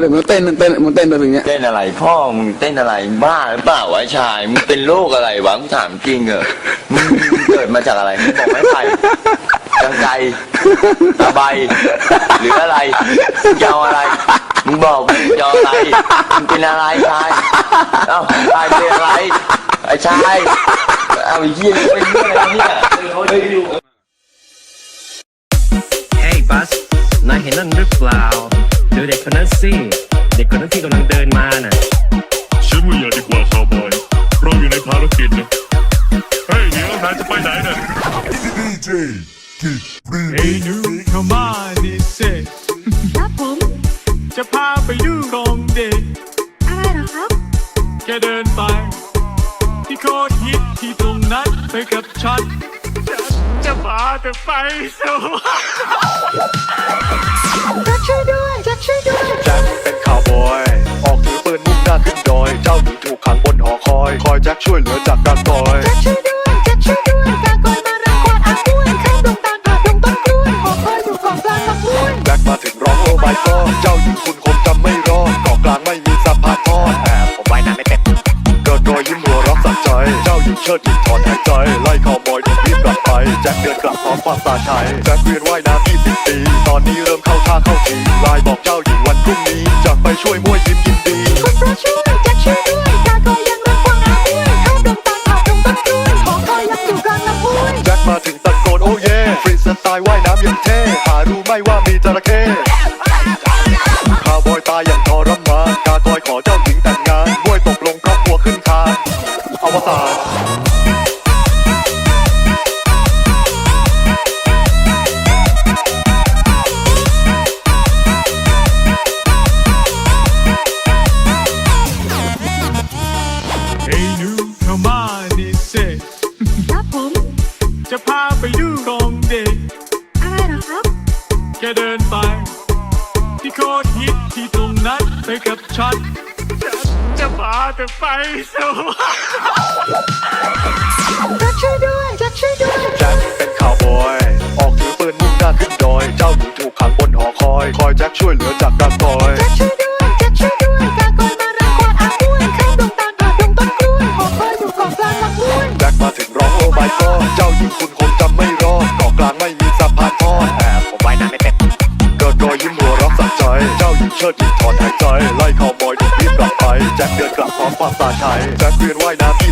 เลยมันเต้นเต้นมันเต้นแบบอย่างเงี้ยเต้นอะไร พ่อมึงเต้นอะไรบ้าหรือเปล่าวะไอ้ชายมึงเป็นโรคอะไรวะมึงถามจริงเหรอมึงเกิดมาจากอะไรมึงบอกไม่ใครกังไกตะไบหรืออะไรมึงจะเอาอะไรมึงบอกมึงจะเอาอะไรมึงเป็นอะไรชายเอ้าชายเป็นอะไรไอ้ชายเอาไอ้เหี้ยเป็นเรื่องอะไรเนี่ยเฮ้ยเคนนั้นสิเด็กคนนั้นที่กำลังเดินมาน่ะฉันว่าอย่าดีกว่าคาวบอยเราอยู่ในภารกิจนะเฮ้ยเดี๋ยวนายจะไปไหนน่ะเฮ้ยหนูเข้ามาดิเซครับผม จะพาไปดูของเด็กอะไรเหรอครับแค่เดินไป ที่โคตรฮิตที่ตรงนั้นไปกับฉันฉันจะพาเธอไปสู่จะ อย เจ้าหญิงถูกขังบนหอคอย คอยแจ็คช่วยเหลือจากการต่อยแจะช่วยด้วยแจะช่วยด้วยกากอยมารังควานอาบ้วนข้ามดงตาลผ่านดงต้นกล้วยหอคอยอยู่เกาะกลางลำห้วยแจ็คมาถึงร้องโอ้ไม่ก็เจ้าหญิงคุณคงจำไม่รอดเกาะกลางไม่มีสะพานทอดแต่ผมว่ายน้ำไม่เป็นเกิดรอยยิ้มหัวเรักสักใจ เจ้าหญิงเชิดหญิงถอนหายใจไล่ข่าวบอยถูกรีบกลับไปแจ็คเดินกลับพร้อมความตาชัยแจ็คเรียนว่ายน้ำ20ปีตอนนี้เริ่มเข้าท่าเข้าทีไลน์บอกเจ้าหญิงวันพรุ่งนี้จะไปช่วยมวย ว่ามีจระเข้ข้าวบอยตายอย่างทรมานกากอยขอเจ้าหญิงแต่งงานมวยตกลงครอบครัวขึ้นคานอวสาน แค่เดินไป ที่โคตรฮิตที่ตรงนั้นไปกับฉันฉันจะพาเธอไปสู่จะช่วยด้วยจะช่วยด้วยแจ็คเป็นข่าวบอย ออกถือปืนมุ่งหน้าขึ้นดอย เจ้าหญิงถูกขังบนหอคอย คอยแจ็คช่วยเหลือ ใจ เจ้าหญิงเชิดหญิงถอนหายใจ ไล่ข่าวบอยถูกรีบกลับไป แจ็คเดินกลับพร้อมความตาชัยแจ็คเรียนว่ายน้ำ